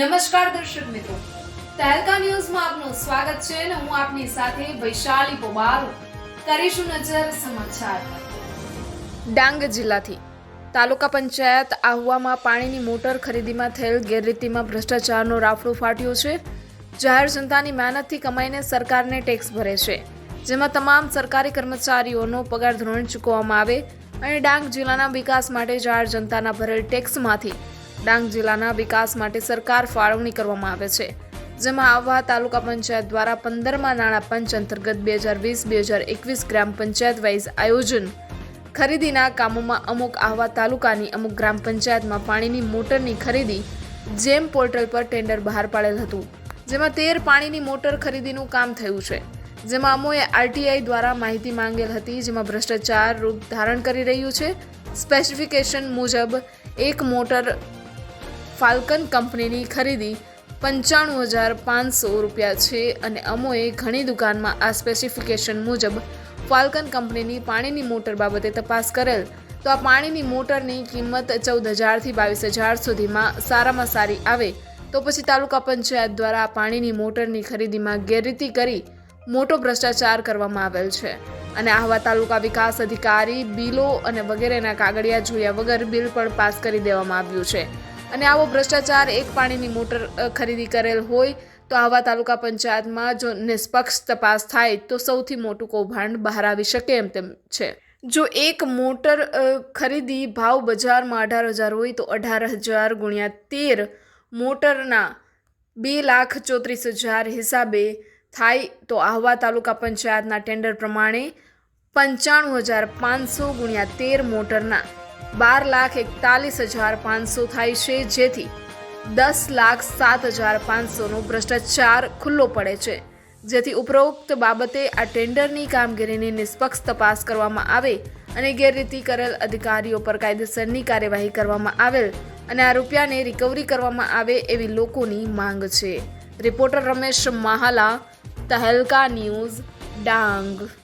નમસ્કાર દર્શક મિત્રો. તહેલકા ન્યૂઝમાં આપનું સ્વાગત છે અને હું આપની સાથે વૈશાલી પોબારો કરીશું નજર સમાચાર. ડાંગ જિલ્લાથી. તાલુકા પંચાયત આહવામાં પાણીની મોટર ખરીદીમાં થયેલ ગેરરીતિમાં ભ્રષ્ટાચારનો રાફડો ફાટ્યો છે. જાહેર જનતાની મહેનતથી કમાઈને સરકારને ટેક્સ ભરે છે. જેમાં તમામ સરકારી કર્મચારીઓનો પગાર ધોરણ ચૂકવવામાં આવે અને ડાંગ જિલ્લાના વિકાસ માટે જાહેર જનતાના ભરેલ ટેક્સમાંથી ડાંગ જિલ્લાના વિકાસ માટે સરકાર ફાળવણી કરવામાં આવે છે, જેમાં આહવા તાલુકા પંચાયત દ્વારા પંદરમાં નાણાં પંચ અંતર્ગત બે હજાર વીસ, બે હજાર એકવીસ ગ્રામ પંચાયત વાઇઝ આયોજન. ખરીદીના કામોમાં અમુક આહવા તાલુકાની, અમુક ગ્રામ પંચાયતમાં પાણીની મોટરની ખરીદી, જેમ પોર્ટલ પર ટેન્ડર બહાર પાડેલ હતું, જેમાં તેર પાણીની મોટર ખરીદીનું કામ થયું છે, જેમાં અમોએ આરટીઆઈ દ્વારા માહિતી માંગેલ હતી, જેમાં ભ્રષ્ટાચાર રૂપ ધારણ કરી રહ્યું છે. સ્પેસિફિકેશન મુજબ, એક મોટર ફાલ્કન કંપનીની ખરીદી પંચાણું હજાર પાંચસો રૂપિયા છે અને અમોએ ઘણી દુકાનમાં આ સ્પેસિફિકેશન મુજબ ફાલ્કન કંપનીની પાણીની મોટર બાબતે તપાસ કરેલ. તો આ પાણીની મોટરની કિંમત ચૌદ હજારથી બાવીસ હજાર સુધીમાં સારામાં સારી આવે. તો પછી તાલુકા પંચાયત દ્વારા પાણીની મોટરની ખરીદીમાં ગેરરીતિ કરી મોટો ભ્રષ્ટાચાર કરવામાં આવેલ છે. અને આહવા તાલુકા વિકાસ અધિકારી, બિલો અને વગેરેના કાગળિયા જોયા વગર બિલ પણ પાસ કરી દેવામાં આવ્યું છે. અને આવો ભ્રષ્ટાચાર એક પાણીની મોટર ખરીદી કરેલ હોય તો આવા તાલુકા પંચાયતમાં જો નિષ્પક્ષ તપાસ થાય તો સૌથી મોટું કૌભાંડ બહાર આવી શકે એમ તેમ છે. જો એક મોટર ખરીદી ભાવ બજારમાં અઢાર હજાર હોય તો અઢાર હજાર ગુણ્યા તેર મોટરના બે લાખ ચોત્રીસ હજાર હિસાબે થાય તો આહવા તાલુકા પંચાયતના ટેન્ડર પ્રમાણે પંચાણું હજાર પાંચસો ગુણ્યા તેર મોટરના બાર લાખ એકતાલીસ હજાર પાંચસો થાય છે, જેથી દસ લાખ સાત હજાર પાંચસોનો ભ્રષ્ટાચાર ખુલ્લો પડે છે. જેથી ઉપરોક્ત બાબતે આ ટેન્ડરની કામગીરીની નિષ્પક્ષ તપાસ કરવામાં આવે અને ગેરરીતિ કરેલ અધિકારીઓ પર કાયદેસરની કાર્યવાહી કરવામાં આવેલ અને આ રૂપિયાને રિકવરી કરવામાં આવે એવી લોકોની માંગ છે. Reporter Ramesh Mahala, Tehelka news, Dang.